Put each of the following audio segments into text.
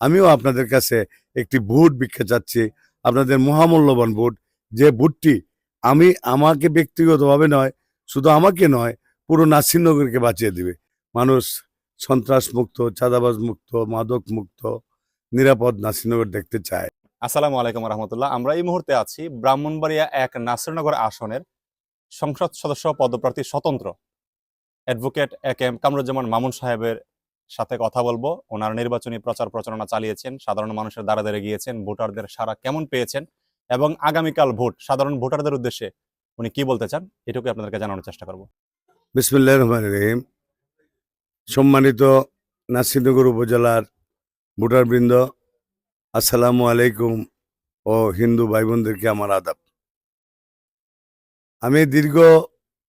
আমিও আপনাদের কাছে একটি বুট ভিক্ষা চাচ্ছি আপনাদের মহামূল্যবান বুট। যে বুটটি আমি, আমাকে ব্যক্তিগতভাবে নয়, শুধু আমাকে নয়, পুরো নাসিরনগরকে বাঁচিয়ে দিবে। মানুষ সন্ত্রাস মুক্ত চাঁদাবাজ মুক্ত মাদক মুক্ত নিরাপদ নাসিরনগর দেখতে চায়। আসসালামু আলাইকুম রহমতুল্লাহ। আমরা এই মুহূর্তে আছি ব্রাহ্মণবাড়িয়া এক নাসিরনগর আসনের সংসদ সদস্য পদপ্রার্থী স্বতন্ত্র advocate A K M Kamruzzaman Mamun সাহেবের সাথে কথা বলব। ওনার নির্বাচনী প্রচার প্রচারণা চালিয়েছেন, সাধারণ মানুষের দ্বারা দ্বারে গিয়েছেন, ভোটারদের সারা কেমন পেয়েছেন এবং আগামীকাল ভোট, সাধারণ ভোটারদের উদ্দেশ্যে উনি কি বলতে চান এটুকু আপনাদেরকে জানানোর চেষ্টা করব। বিসমুল্লাহ রহমান রহিম। সম্মানিত নাসিরনগর উপজেলার ভোটারবৃন্দ, আসসালামু আলাইকুম ও হিন্দু ভাই বোনদেরকে আমার আদাব। আমি দীর্ঘ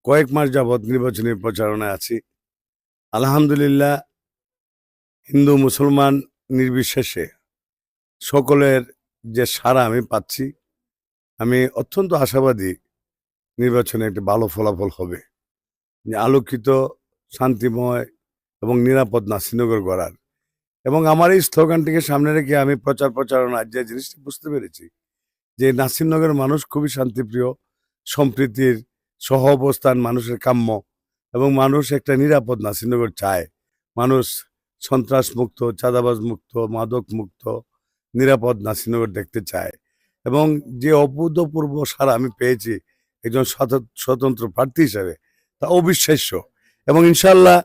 কয়েক মাস যাবৎ নির্বাচনী প্রচারণায় আছি। আলহামদুলিল্লাহ হিন্দু মুসলমান নির্বিশেষে সকলের যে সারা আমি পাচ্ছি, আমি অত্যন্ত আশাবাদী নির্বাচনে একটি ভালো ফলাফল হবে। যে আলোকিত, শান্তিময় এবং নিরাপদ নাসিনগর গড়ার। এবং আমার এই স্লোগানটিকে সামনে রেখে আমি প্রচার প্রচারণা যে জিনিসটি বুঝতে পেরেছি, যে নাসিরনগরের মানুষ খুবই শান্তিপ্রিয়, সম্প্রীতির সহ অবস্থান মানুষের কাম্য এবং মানুষ একটা নিরাপদ নাসিরনগর চায়। মানুষ সন্ত্রাস মুক্ত চাঁদাবাজ মুক্ত মাদক মুক্ত নিরাপদ নাসিনগর দেখতে চায়। এবং যে অভূতপূর্ব সারা আমি পেয়েছি একজন স্বতন্ত্র প্রার্থী হিসাবে, তা অবিশ্বাস্য। এবং ইনশাল্লাহ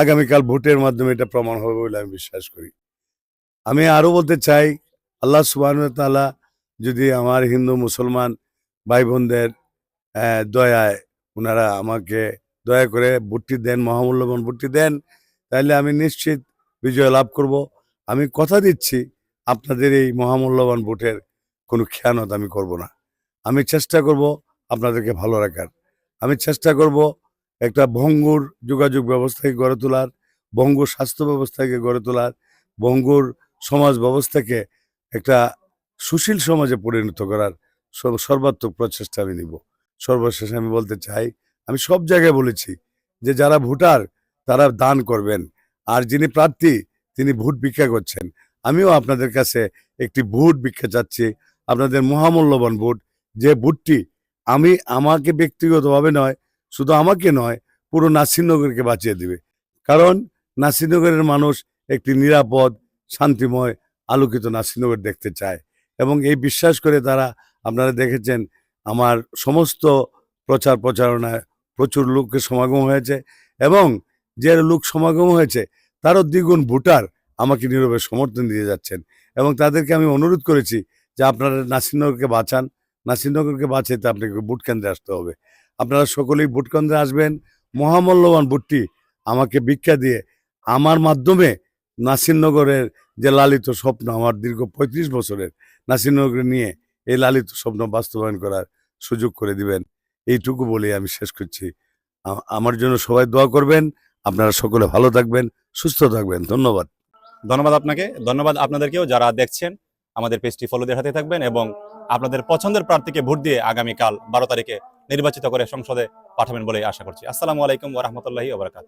আগামীকাল ভোটের মাধ্যমে এটা প্রমাণ হবে বলে আমি বিশ্বাস করি। আমি আরও বলতে চাই, আল্লাহ সুবাহ তাআলা যদি আমার হিন্দু মুসলমান ভাই বোনদের দয়ায় ওনারা আমাকে দয়া করে ভোটটি দেন, মহামূল্যবান ভোটটি দেন, তাহলে আমি নিশ্চিত বিজয় লাভ করব। আমি কথা দিচ্ছি, আপনাদের এই মহামূল্যবান ভোটের কোনো খেয়ানত আমি করব না। আমি চেষ্টা করব আপনাদেরকে ভালো রাখার। আমি চেষ্টা করব একটা ভঙ্গুর যোগাযোগ ব্যবস্থাকে গড়ে তোলার, ভঙ্গুর স্বাস্থ্য ব্যবস্থাকে গড়ে তোলার, ভঙ্গুর সমাজ ব্যবস্থাকে একটা সুশীল সমাজে পরিণত করার সর্বাত্মক প্রচেষ্টা আমি নিব। সর্বশেষে আমি বলতে চাই, আমি সব জায়গায় বলেছি যে যারা ভোটার, তারা দান করবেন। আর যিনি প্রার্থী, তিনি ভোট ভিক্ষা করছেন। আমিও আপনাদের কাছে একটি ভোট ভিক্ষা চাচ্ছি, আপনাদের মহামূল্যবান ভোট। যে ভোটটি আমি আমাকে ব্যক্তিগতভাবে নয়, শুধু আমাকে নয়, পুরো নাসিরনগরকে বাঁচিয়ে দিবে। কারণ নাসিরনগরের মানুষ একটি নিরাপদ, শান্তিময়, আলোকিত নাসিরনগর দেখতে চায় এবং এই বিশ্বাস করে তারা, আপনারা দেখেছেন, আমার সমস্ত প্রচার প্রচারণায় প্রচুর লোকের সমাগম হয়েছে এবং যে লোক সমাগম হয়েছে তারও দ্বিগুণ ভোটার আমাকে নীরবে সমর্থন দিয়ে যাচ্ছেন এবং তাদেরকে আমি অনুরোধ করেছি যে আপনারা নাসিরনগরকে বাঁচান। নাসিরনগরকে বাঁচাইতে আপনাকে ভোট কেন্দ্রে আসতে হবে। আপনারা সকলেই ভোট কেন্দ্রে আসবেন। মহামূল্যবান ভোটটি আমাকে ভিক্ষা দিয়ে আমার মাধ্যমে নাসিরনগরের যে লালিত স্বপ্ন, আমার দীর্ঘ পঁয়ত্রিশ বছরের নাসিরনগরে নিয়ে এই লালিত স্বপ্ন বাস্তবায়ন করার সুযোগ করে দিবেন। এইটুকু বলে আমি শেষ করছি। আমার জন্য সবাই দোয়া করবেন। আপনারা সকলে ভালো থাকবেন, সুস্থ থাকবেন। ধন্যবাদ। ধন্যবাদ আপনাকে। ধন্যবাদ আপনাদেরকেও যারা দেখছেন, আমাদের পেজটি ফলো দিয়ে থাকবেন এবং আপনাদের পছন্দের প্রার্থীকে ভোট দিয়ে আগামীকাল বারো তারিখে নির্বাচিত করে সংসদে পাঠাবেন বলে আশা করছি। আসসালামু আলাইকুম ওরহমতুল্লাহি ওবরাকাত